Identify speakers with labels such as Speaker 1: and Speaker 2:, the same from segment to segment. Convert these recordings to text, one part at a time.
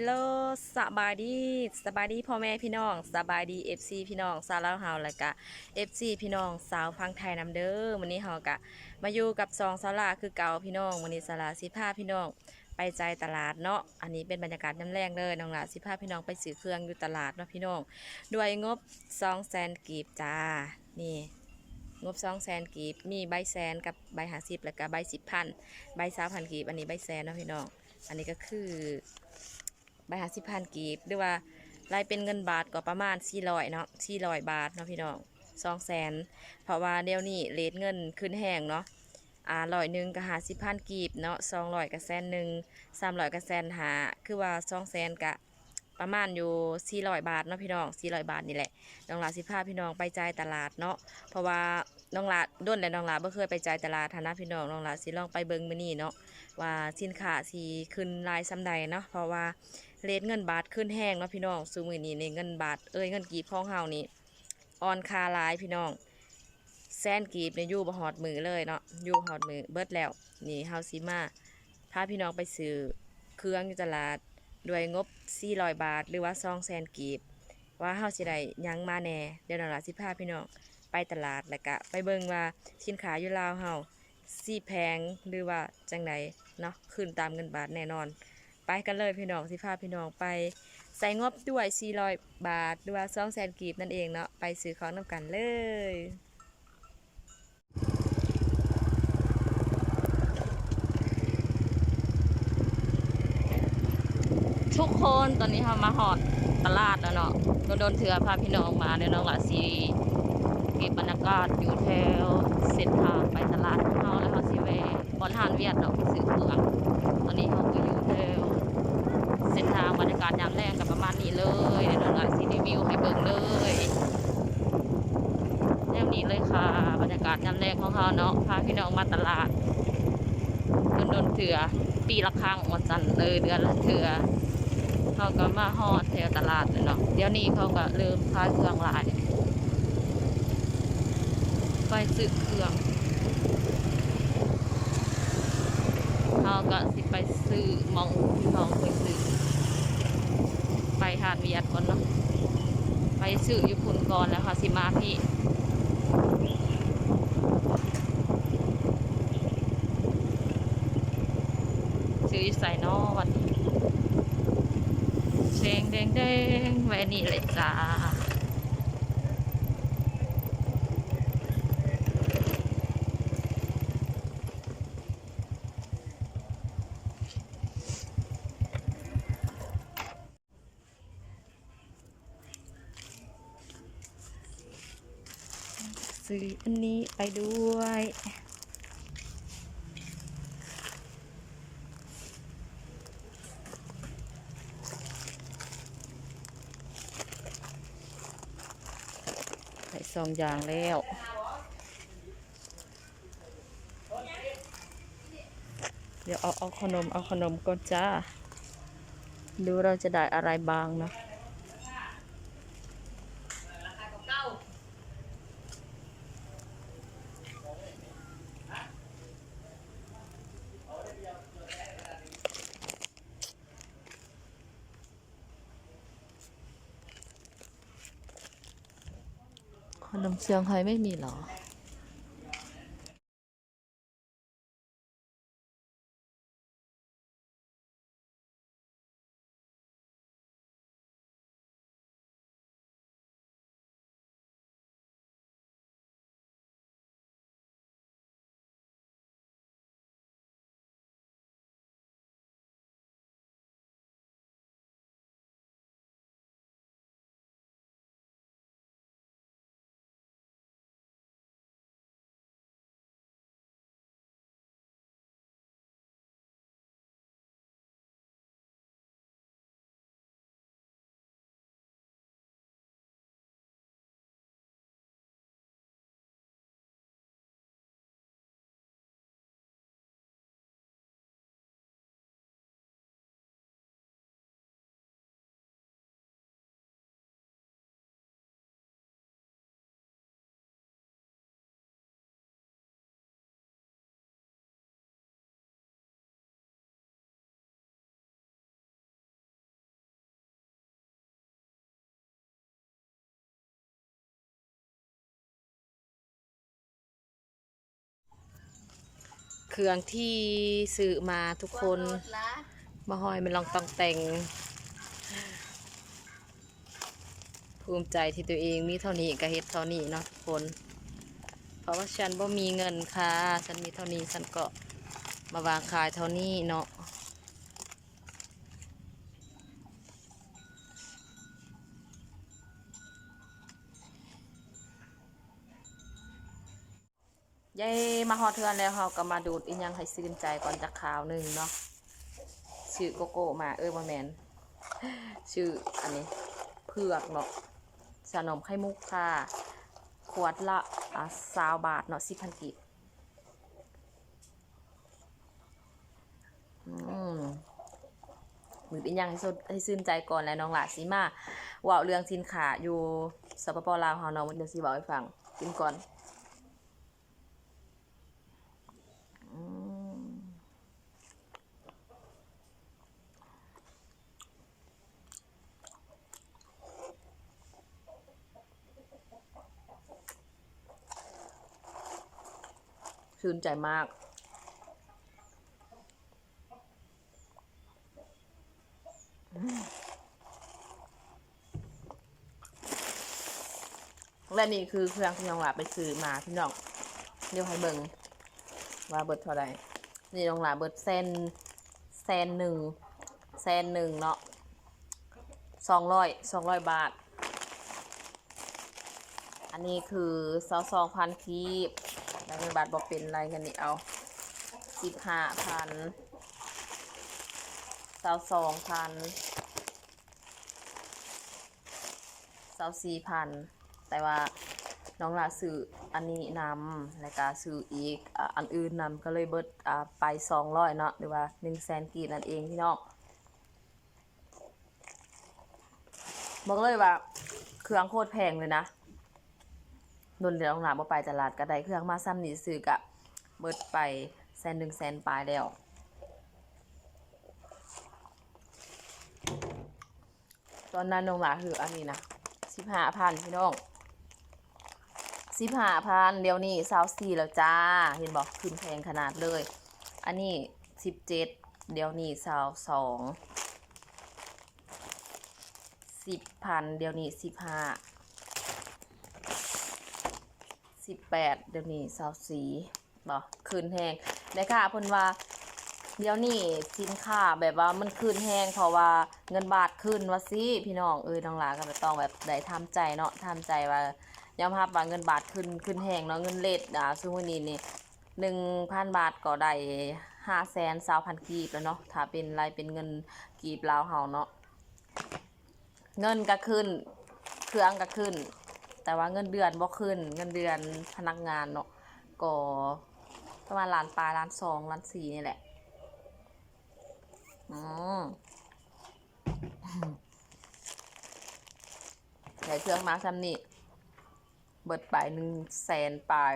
Speaker 1: ฮลโหลสบายดีสบายดีพ่อแม่พี่น้องสบายดี FC พี่น้องสาลาวเฮาแล้วก็ FC พี่น้องสาวฟังไทยนำเด้อวันนี้เฮากะมาอยู่กับซองสาลาคือเก่าพี่น้องวันนี้สาลาสิพาพี่น้องไปใจตลาดเนาะอันนี้เป็นบรรยากาศน้ำแรงเลยน้องหลาสิพาพี่น้องไปซื้อเครื่องอยู่ตลาดเนาะพี่น้องด้วยงบ2แสนกีบจ้านี่งบ2แสนกีบมีใบแสนกับใบหาสิบแล้วก็ใบสิบพันใบสามพันกีบอันนี้ใบแสนเนาะพี่น้องอันนี้ก็คือ ใบหาสิบพันกีบหรือว่ารายเป็นเงินบาทก็ประมาณสี่ร้อยเนาะสี่ร้อยบาทเนาะพี่น้องสองแสนเพราะว่าเดี๋ยวนี้เลทเงินขึ้นแห้งเนาะอ่าร้อยหนึ่งก็หาสิบพันกีบเนาะสองร้อยก็แสนหนึ่งสามร้อยก็แสนหาคือว่าสองแสนกะประมาณอยู่สี่ร้อยบาทเนาะพี่น้องสี่ร้อยบาทนี่แหละ น้องลาสิพาพี่น้องไปจ่ายตลาดเนาะ เพราะว่าน้องลาด้นและน้องลาบ่เคยไปจ่ายตลาดฐานะพี่น้อง น้องลาสิลองไปเบิ่งมื้อนี้เนาะว่าสินค้าสิขึ้นรายซำใดเนาะ เพราะว่า เลทเงินบาทขึ้นแห้งเนาะพี่น้องซูมือนี้ในเงินบาทเอ้ยเงินกีบของเฮานี่ออนคาลายพี่น้องแซนกีบเนี่ยอยู่บ่ฮอดมือเลยเนาะอยู่ฮอดมือเบิดแล้ว นี่เฮาสิมาพาพี่น้องไปซื้อเครื่องอยู่ตลาดด้วยงบ400บาท หรือว่า2แสนกีบ ว่าเฮาสิได้ยังมาแน่เดี๋ยวน้องหลาสิพาพี่น้องไปตลาดแล้วก็ไปเบิ่งว่าสินค้าอยู่ลาวเฮาสิแพงหรือว่าจังไดเนาะขึ้นตามเงินบาทแน่นอน ไปกันเลยพี่น้องสิพาพี่น้องไป ใส่งบด้วย 400 บาทหรือว่า2แสนกีบนั่นเองเนาะไปซื้อของนำกันเลยทุกคนตอนนี้เรามาหอดตลาดแล้วเนาะโดนโดนเถือพาพี่น้องมาเดี๋ยวน้องหลาสีเก็บบรรยากาศอยู่แถวเส้นทางไปตลาดเราแล้วเขาสิเวบอนทานเวียดเนาะไปซื้อเครื่องตอนนี้เขาก็อยู่แถว ส้นทางบรรยากาศยามแรกกับประมาณนี้เลยเดี๋ยวเราซีรีวิวให้เบิ่งเลยแนวนี้เลยค่ะ บรรยากาศยามแรกของเขาเนาะพาพี่น้องมาตลาดโดนโดนเถื่อปีละครั้งวันจันทร์เลยเดือนละเถื่อเขาก็มาฮอดแถวตลาดเลยเนาะเดี๋ยวนี้เขาก็เริ่มขายเครื่องลายไปซื้อเครื่องเขาก็สิไปซื้อมองที่เขาเคยซื้อาดเวียดก่อนเนาะไปซื้ออยู่คุณก่อนแล้วค่ะสิมาพี่ซื้อใส่นอวันนี้แดงแดงแดงแวนี่เลยจ้า ซื้ออันนี้ไปด้วย ใส่ซองยางแล้วเดี๋ยวเอาเอาขนมเอาขนมก่อนจ้า ดูเราจะได้อะไรบางเนาะ ขนมเชียงไฮไม่มีเหรอ รื่องที่ซื้อมาทุกคนมาหอยมันลองต้องแต่ง ภูมิใจที่ตัวเองมีเท่านี้ก็เฮ็ดเท่านี้เนาะทุกคน เพราะว่าฉันบ่มีเงินค่ะ ฉันมีเท่านี้ฉันก็มาวางขายเท่านี้เนาะยาย มาฮอดเทือนแล้วเราก็มาดูดอีหยังให้ซื่นใจก่อนจากข่าวหนึ่งเนาะชื่อโกโก้มาเออบ่แมนชื่ออันนี้เผือกเนาะขนมไข่มุกค่ะ ขวดละสาวบาทเนาะสิพันกิบอืมมืออีหยังให้สุดให้ซื่นใจก่อนแล้วน้องหลาสิมาเว่าเรื่องสินค้าอยู่สปปลาวเฮาเนาะเดี๋ยวสิบอกให้ฟังกินก่อน ชื่นใจมาก และนี่คือเครื่องที่น้องหลาไปซื้อมาพี่น้องเดี๋ยวให้เบิ่งว่าเบิดเท่าไหร่นี่น้องหลาเบิดเซนแซนหนึ่งแซนหนึ่งเนาะสองร้อยสองร้อยบาท อันนี้คือสองสองพันคีบ แล้วเงินบาทบอกเป็นอะไรกันนี่เอาสิบห้าพันสาวสองพันสาวสี่พันแต่ว่าน้องลาซื้ออันนี้นำแล้วก็ซื้ออีกอันอื่นนำก็เลยเบิดไปสองร้อยเนาะหรือว่าหนึ่งแสนกีนั่นเองพี่น้องบอกเลยว่าเครื่องโคตรแพงเลยนะ โดนเดี๋ยวน้องหลาบ่ไปตลาดก็ได้เครื่องมาซ้ำนี่ซื้อกะเบิดไปแสนหนึ่งแสนปลายแล้วตอนนั้นน้องหลาคืออันนี้นะสิบห้าพันพี่น้องสิบห้าพันเดี๋ยวนี้สาวสี่แล้วจ้า เห็นบอกขึ้นแพงขนาดเลย อันนี้สิบเจ็ดเดี๋ยวนี้สาวสองสิบพันเดี๋ยวนี้สิบห้า สิบแปดเดี๋ยวนี้สาวสีบอกขึ้นแพงได้ค่ะเพิ่นว่าเดี๋ยวนี้สินค้าแบบว่ามันขึ้นแพงเพราะว่าเงินบาทขึ้นว่าสิพี่น้องเอ้ยน้องหลาก็ไม่ต้องแบบได้ทำใจเนาะทำใจว่ายอมรับว่าเงินบาทขึ้นขึ้นแหงเนาะเงินเลทอ่าซึ่งวันนี้นี่หนึ่งพันบาทก็ได้ห้าแสนสาวพันกีบแล้วเนาะถ้าเป็นรายเป็นเงินกีบลาวเฮาเนาะเงินก็ขึ้น เครื่องก็ขึ้น แต่ว่าเงินเดือนบ่ขึ้น เงินเดือนพนักงานเนาะก็ประมาณล้านปลายล้านสองล้านสี่นี่แหละอืมใส่เครื่องมาซ้ำนี่เบิดไปหนึ่งแสนปลาย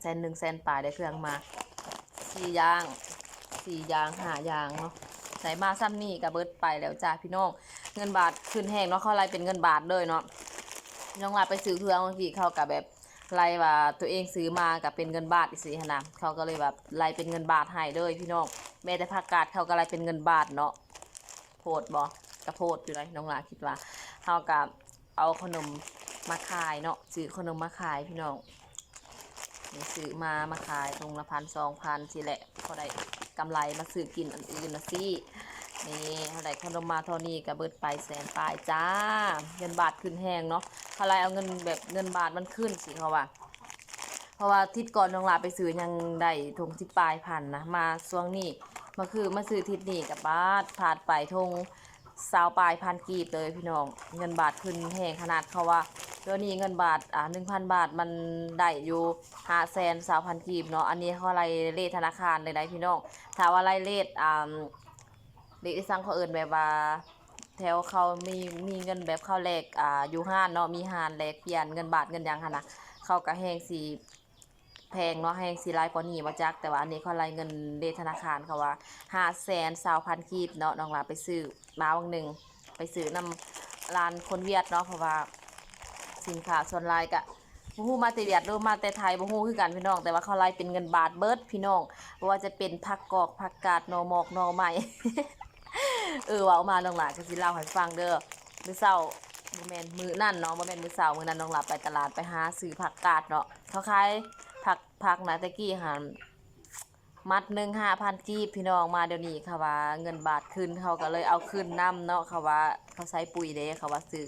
Speaker 1: แสนหนึ่งแสนปลายได้เครื่องมาสี่ยางสี่ยางห้ายางเนาะใส่มาซ้ำนี่กับเบิดไปแล้วจ้าพี่น้อง เงินบาทขึ้นแห้งเนาะเขาไล่เป็นเงินบาทเลยเนาะ น้องลาไปซื้อเครื่องบางทีเขากับแบบไล่ว่าตัวเองซื้อมากับเป็นเงินบาทอีสิฮะนะเขาก็เลยแบบไล่เป็นเงินบาทให้เลยพี่น้องแม้แต่ผักกาดเขาก็ไล่เป็นเงินบาทเนาะโพดบอกระโพดอยู่เลยน้องลาคิดว่าเขากับเอาขนมมาขายเนาะซื้อขนมมาขายพี่น้องนี่ซื้อมามาขายตรงละพันสองพันสิแหละพอได้กำไรมาซื้อกินอันอื่นนะสิ นี่เท่าไดขนมมาเท่านี้ก็เบิดไปแสนปลายจ้า เงินบาทขึ้นแหงเนาะเท่าไรเอาเงินแบบเงินบาทมันขึ้นสิเขาว่า เพราะว่าทิศก่อนน้องลาไปซื้อยังได้ทงที่ปลายพันนะมาช่วงนี้มาคือมาซื้อทิศนี้กับบาทผ่านไปทงสาวปลายพันกีบเลยพี่น้อง เงินบาทขึ้นแพงขนาดเขาว่าเดี๋ยวนี้เงินบาทอ่าหนึ่งพันบาทมันได้อยู่ห้าแสนสาวพันกีบเนาะอันนี้เขาไล่เลทธนาคารเลยได้พี่น้องถ้าว่าไล่เลทอ่า เลทที่สั่งเขาเอินแบบว่า แถวเขามีมีเงินแบบเข้าแลกอ่าอยู่ห้านเนาะมีห้านแลกเปลี่ยนเงินบาทเงินหยังค่ะนะเขาก็แหงสีแพงเนาะแหงสีไล่กว่านี้มาจักแต่ว่าอันนี้เขาไล่เงินเลทธนาคารเขาว่าห้าแสนสาวพันกีบเนาะน้องหลาไปซื้อมาวันหนึ่งไปซื้อนำร้านคนเวียดเนาะเพราะว่าสินค้าส่วนหลายกะบ่ฮู้มาแต่เวียดหรือมาแต่ไทยบ่ฮู้คือกันพี่น้อง แต่ว่าเขาไล่เป็นเงินบาทเบิร์ดพี่น้องว่าจะเป็นผักกอกผักกาดนอหมอกน่อไม้ เออเว้ามาน้องหลาก็สิเล่าให้ฟังเด้อมื้อเช้าบ่แม่นมื้อนั่นเนาะบ่แม่นมื้อเช้ามื้อนั้นน้องหลาไปตลาดไปหาซื้อผักกาดเนาะเขาขายผักผักนะตะกี้หันมัดหนึ่งห้าพันกีบพี่น้องมาเดี๋ยวนี้ค่ะว่าเงินบาทขึ้นเขาก็เลยเอาขึ้นนํเนาะค่ะว่าเขาใช้ปุ๋ยเด้เขาว่าซื้อ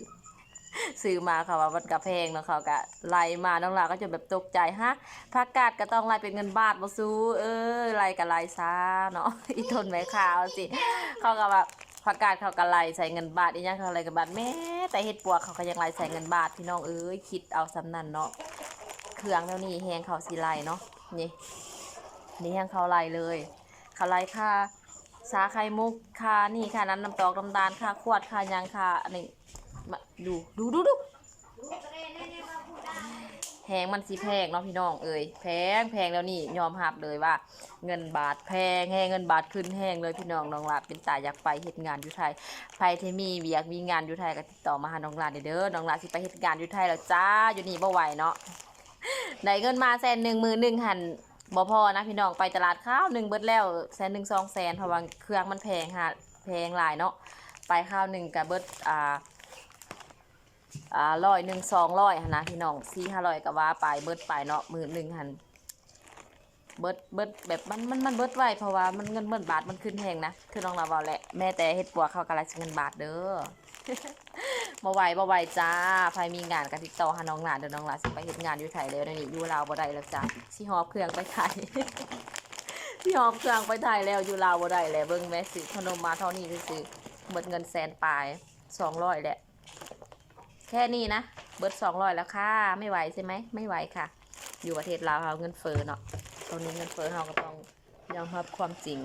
Speaker 1: ซื้อมาค่ะว่ามันกระแพงเนาะเขาก็ไล่มาน้องลาก็จะแบบตกใจฮะผักกาดก็ต้องไล่เป็นเงินบาทบ่สู้เออไล่ก็ไล่ซาเนาะอีทนแม่ขาวสิเขาก็แบบผักกาดเขาก็ไล่ใส่เงินบาทอีหยังเขาไล่กับบาทแม่แต่เฮ็ดปัวกเขาก็ยังไล่ใส่เงินบาทพี่น้องเอ้ยคิดเอาสำนันเนาะเครื่องแล้วนี่แฮงเขาสิไล่เนาะนี่นี่แฮงเขาไล่เลยเขาไล่ค่าสาไข่มุกค่านี่ค่านั้นน้ำตอกน้ำตาลค่าขวดค่ายังค่าอันนี้ มาดูดูดูดูแพงมันสิแพงเนาะพี่น้องเอ้ยแพงแพงแล้วนี่ยอมรับเลยว่า เงินบาทแพงแห้งเงินบาทขึ้นแห้งเลยพี่น้องน้องลาเป็นตาอยากไปเฮ็ดงานอยู่ไทยไปที่มีเวียกมีงานอยู่ไทยก็ติดต่อมาหาน้องลาเด้อเด้อน้องลาสิไปเฮ็ดงานอยู่ไทยแล้วจ้าอยู่นี่บ่ไหวเนาะได้เงินมาแสนหนึ่งมือหนึ่งหันบ่พอนะพี่น้องไปตลาดข้าวหนึ่งเบิดแล้วแสนหนึ่งสองแสนเพราะว่าเครื่องมันแพงฮะแพงหลายเนาะไปข้าวหนึ่งกับเบิดอ่า อ่าร้อยหนึ่งสองร้อยนะพี่น้องสี่ห้าร้อยก็ว่าไปเบิดไปเนาะมือหนึ่งหันเบิดเบิดแบบมันมันมันเบิดไวเพราะว่ามันเงินเงินบาทมันขึ้นแพงนะคือน้องเราเบาแหละแม่แต่เฮ็ดปัวเข้ากำลังเงินบาทเด้อบ่ไหวบ่ไหวจ้าใครมีงานก็ติดต่อหาน้องหลานเดี๋ยวน้องหลานสิไปเฮ็ดงานอยู่ไทยแล้วเดี๋ยวนี้อยู่ลาวบ่ได้แล้วจ้าสิหอบเครื่องไปไทยสิหอบเครื่องไปไทยแล้วอยู่ลาวบ่ได้แล้วเบิ่งแม่สิขนมมาเท่านี้ซื่อๆเบิดเงินแสนปลาย200แหละ แค่นี้นะเบิด200แล้วค่ะ ไม่ไหวใช่ไหมไม่ไหวค่ะ อยู่ประเทศลาวเขาเงินเฟ้อเนาะตรงนี้เงินเฟ้อเราก็ต้องยอมรับความจริง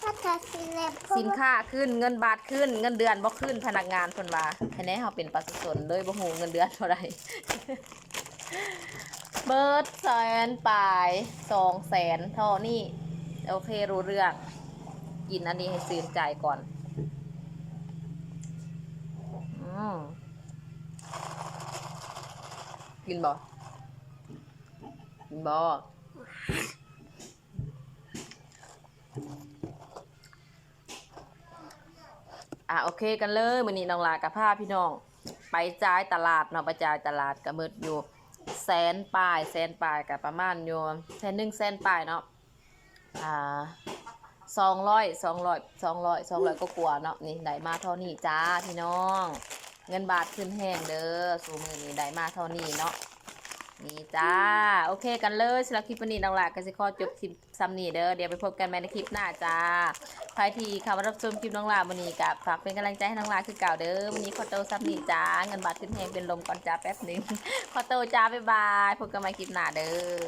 Speaker 2: ถ้าจะสิเล็บ
Speaker 1: สินค้าขึ้นเงินบาทขึ้น เงินเดือนบ่ขึ้นพนักงานเพิ่นว่าคะแนนเขาเป็นประชาชนเลยบ่ฮู้เงินเดือนเท่าไหร่เบิดแสนปลายสองแสนเท่านี้โอเครู้เรื่องกินอันนี้ให้ซื่นใจก่อน อืม กินบ่กินบ่อะโอเคกันเลยมื้อนี้น้องลากับพาพี่น้อง ไปจ่ายตลาดเนาะไปจ่ายตลาดก็มืดอยู่แสนปลายแสนปลายกับประมาณอยู่แสนหนึ่งแสนปลายเนาะอ่าสองร้อยสองร้อยสองร้อยสองร้อยก็กลัวาเนาะนี่ได้มาเท่านี้จ้าพี่น้อง เงินบาทขึ้นแห้งเด้อสูมือนี้ได้มาเท่านี้เนาะนี่จ้า โอเคกันเลยสำหรับคลิปวันนี้น้องลาก็สิขอจบคลิปซ้ำนี้เด้อเดี๋ยวไปพบกันใหม่ในคลิปหน้าจ้าใครที่เข้ามารับชมคลิปน้องลาวันนี้กับฝากเป็นกำลังใจให้น้องลาคือเก่าเด้อวันนี้ขอโตซับนี่จ้าเงินบาทขึ้นแหงเป็นลมก่อนจ้าแป๊บหนึ่งขอโตจ้าบ๊ายบายพบกันใหม่คลิปหน้าเด้อ